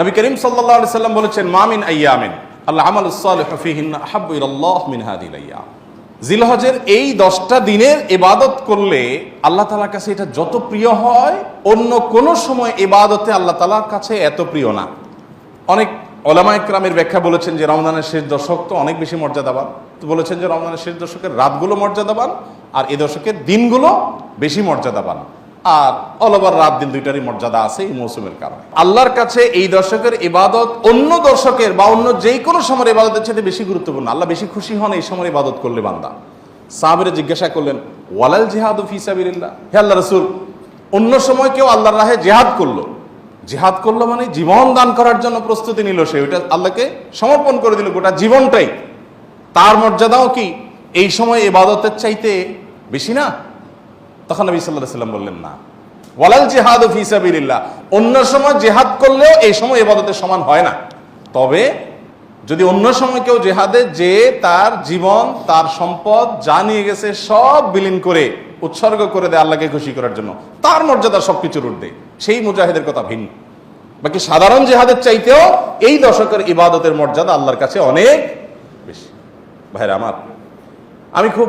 নবী করিম সাল্লাল্লাহু আলাইহি সাল্লাম বলেছেন মামিন আইয়ামিন আল্লাহ আমাল সালিহ ফিহিন আহাব্বু ইলাল্লাহ মিন হাদিল আইয়াম। জিলহজের এই দশটা দিনের ইবাদত করলে আল্লাহ তালার কাছে এটা যত প্রিয় হয়, অন্য কোনো সময় ইবাদতে আল্লাহ তালার কাছে এত প্রিয় না। অনেক ওলামা ইকরামের ব্যাখ্যা বলেছেন যে রমজানের শেষ দশক তো অনেক বেশি মর্যাদাবান। তো বলেছেন যে রমজানের শেষ দশকের রাতগুলো মর্যাদাবান আর এ দশকের দিনগুলো বেশি মর্যাদাবান। আর অলওভার রাত দিন দুইটারই মর্যাদা আছে এই মৌসুমের কারণে। আল্লাহর কাছে এই দর্শকের ইবাদত অন্য দর্শকের বা অন্য যে কোনো সময়ের ইবাদতের চাইতে বেশি গুরুত্বপূর্ণ। আল্লাহ বেশি খুশি হন এই সময় ইবাদত করলে বান্দা। সাহাবিরা জিজ্ঞাসা করলেন, ওয়ালাল জিহাদ ফি সাবিলিল্লাহ? হে আল্লাহ রসুল, অন্য সময় কেউ আল্লাহর রাহে জেহাদ করল। জেহাদ করল মানে জীবন দান করার জন্য প্রস্তুতি নিল সে। ওইটা আল্লাহকে সমর্পণ করে দিল গোটা জীবনটাই। তার মর্যাদাও কি এই সময় এবাদতের চাইতে বেশি না? তখন নবী সাল্লাহ সাল্লাম বললেন, না। ওয়ালাল জেহাদ ও ফিসাবিল্লাহ অন্য সময় জেহাদ করলেও এই সময় এবাদতের সমান হয় না। তবে যদি অন্য সময় কেউ জেহাদে যে তার জীবন, তার সম্পদ যা নিয়ে গেছে সব বিলীন করে, উৎসর্গ করে দেয় আল্লাহকে খুশি করার জন্য, তার মর্যাদা সবকিছুর ঊর্ধ্বে। সেই মুজাহিদের কথা ভিন্ন। বাকি সাধারণ জেহাদের চাইতেও এই দশকের ইবাদতের মর্যাদা আল্লাহর কাছে অনেক বেশি। ভাইরা আমার, আমি খুব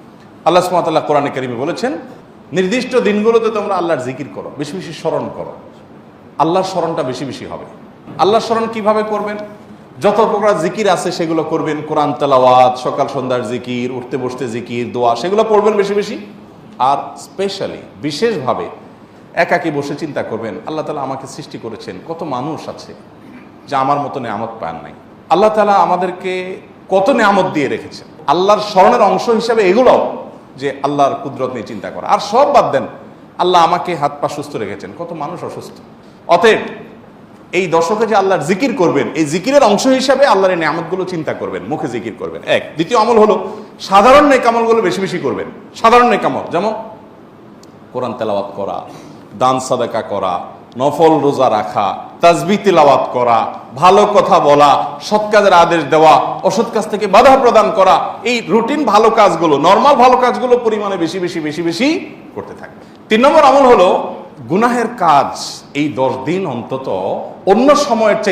আল্লাহ সুমাতাল্লাহ কোরআনে কারিমে বলেছেন, নির্দিষ্ট দিনগুলোতে তোমরা আল্লাহর জিকির করো, বেশি বেশি স্মরণ করো। আল্লাহর স্মরণটা বেশি বেশি হবে। আল্লাহর স্মরণ কীভাবে করবেন? যত প্রকার জিকির আছে সেগুলো করবেন, কোরআন তেলাওয়াত, সকাল সন্ধ্যার জিকির, উঠতে বসতে জিকির, দোয়া, সেগুলো পড়বেন বেশি বেশি। আর স্পেশালি বিশেষভাবে একাকি বসে চিন্তা করবেন, আল্লাহ তালা আমাকে সৃষ্টি করেছেন, কত মানুষ আছে যা আমার মতো নেয়ামত পান নাই। আল্লাহ তালা আমাদেরকে কত নেয়ামত দিয়ে রেখেছেন। আল্লাহর স্মরণের অংশ হিসাবে এগুলো যে আল্লাহর কুদরত নিয়ে চিন্তা করা। আর সব বাদ দেন, আল্লাহ আমাকে হাত পা সুস্থ রেখেছেন। কত মানুষ অসুস্থ। অতএব এই দশকে যে আল্লাহর জিকির করবেন, এই জিকিরের অংশ হিসাবে আল্লাহর নিয়ামতগুলো চিন্তা করবেন, মুখে জিকির করবেন। এক। দ্বিতীয় আমল হলো, সাধারণ নেকামলগুলো বেশি বেশি করবেন। সাধারণ নেকামল যেমন কোরআন তেলাওয়াত করা, দান সাদাকা করা নফল রোজা রাখা, তাজবি তিলাবাত করা, ভালো কথা বলা, সৎ কাজের আদেশ দেওয়া, অসৎ কাজ থেকে বাধা প্রদান করা, এই রুটিন ভালো কাজগুলো নর্মাল ভালো কাজগুলো পরিমাণে বেশি বেশি বেশি বেশি করতে থাকে তিন নম্বর আমল হলো, গুনাহের কাজ এই দশ দিন অন্তত অন্য সময়ের চাইতে